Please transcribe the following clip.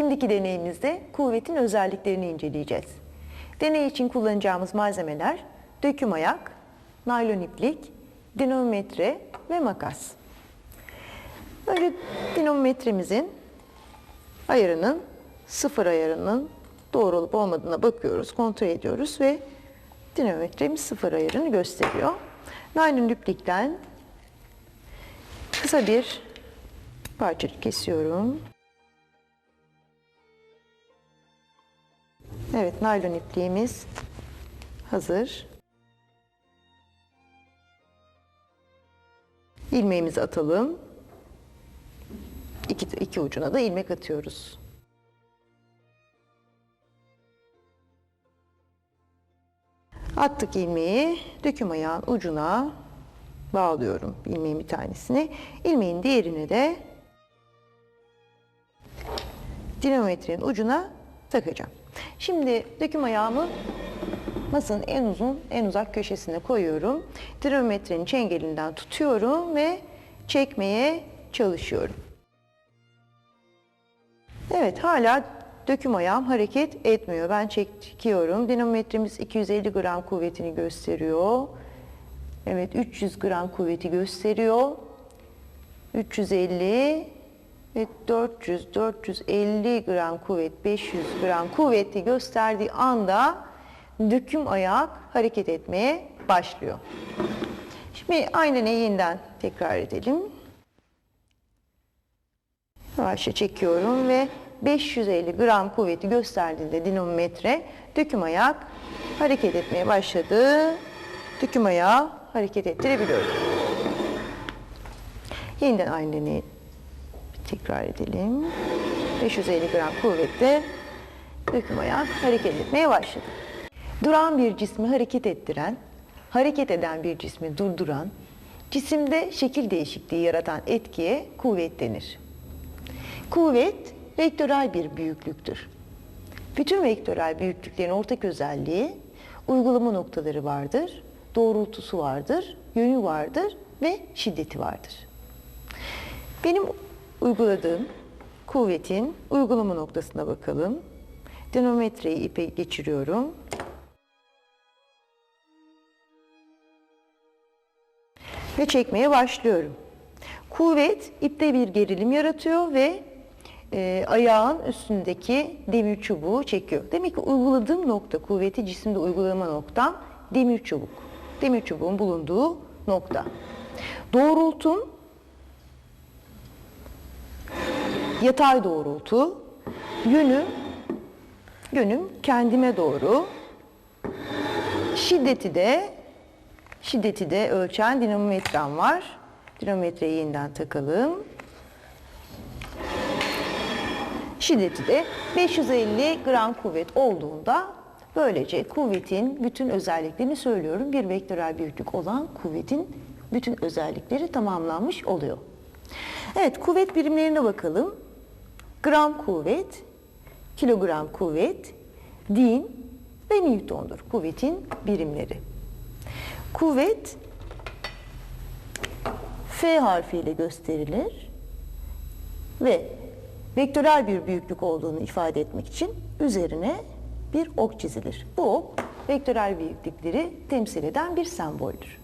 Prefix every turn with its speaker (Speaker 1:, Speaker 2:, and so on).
Speaker 1: Şimdiki deneyimizde kuvvetin özelliklerini inceleyeceğiz. Deney için kullanacağımız malzemeler döküm ayak, naylon iplik, dinamometre ve makas. Önce dinamometremizin ayarının sıfır ayarının doğru olup olmadığına bakıyoruz, kontrol ediyoruz ve dinamometremiz sıfır ayarını gösteriyor. Naylon iplikten kısa bir parça kesiyorum. Evet, naylon ipliğimiz hazır. İlmeğimizi atalım. İki, iki ucuna da ilmek atıyoruz. Attık ilmeği döküm ayağın ucuna bağlıyorum ilmeğin bir tanesini. İlmeğin diğerini de dinamometrenin ucuna takacağım. Şimdi döküm ayağımı masanın en uzun, en uzak köşesine koyuyorum. Dinamometrenin çengelinden tutuyorum ve çekmeye çalışıyorum. Evet, hala döküm ayağım hareket etmiyor. Ben çekiyorum. Dinamometremiz 250 gram kuvvetini gösteriyor. Evet, 300 gram kuvveti gösteriyor. 350 ve 400, 450 gram kuvvet, 500 gram kuvveti gösterdiği anda döküm ayak hareket etmeye başlıyor. Şimdi aynı yeniden tekrar edelim. Yavaşça çekiyorum ve 550 gram kuvveti gösterdiğinde dinamometre döküm ayak hareket etmeye başladı. Döküm ayağı hareket ettirebiliyorum. Yeniden aynı deneyi tekrar edelim. 550 gram kuvvetle döküm ayak hareket etmeye başladı. Duran bir cismi hareket ettiren, hareket eden bir cismi durduran, cisimde şekil değişikliği yaratan etkiye kuvvet denir. Kuvvet vektörel bir büyüklüktür. Bütün vektörel büyüklüklerin ortak özelliği uygulama noktaları vardır, doğrultusu vardır, yönü vardır ve şiddeti vardır. Benim uyguladığım kuvvetin uygulama noktasına bakalım. Dinamometreyi ipe geçiriyorum. Ve çekmeye başlıyorum. Kuvvet ipte bir gerilim yaratıyor ve e, ayağın üstündeki demir çubuğu çekiyor. Demek ki uyguladığım nokta, kuvveti cisimde uygulama noktam demir çubuk. Demir çubuğun bulunduğu nokta. Doğrultum yatay doğrultu, yönü yönüm kendime doğru. Şiddeti de şiddeti de ölçen dinamometrem var. Dinamometreyi yeniden takalım. Şiddeti de 550 gram kuvvet olduğunda böylece kuvvetin bütün özelliklerini söylüyorum. Bir vektörel büyüklük olan kuvvetin bütün özellikleri tamamlanmış oluyor. Evet, kuvvet birimlerine bakalım. Gram kuvvet, kilogram kuvvet, din ve newtondur kuvvetin birimleri. Kuvvet F harfiyle gösterilir ve vektörel bir büyüklük olduğunu ifade etmek için üzerine bir ok çizilir. Bu ok vektörel büyüklükleri temsil eden bir semboldür.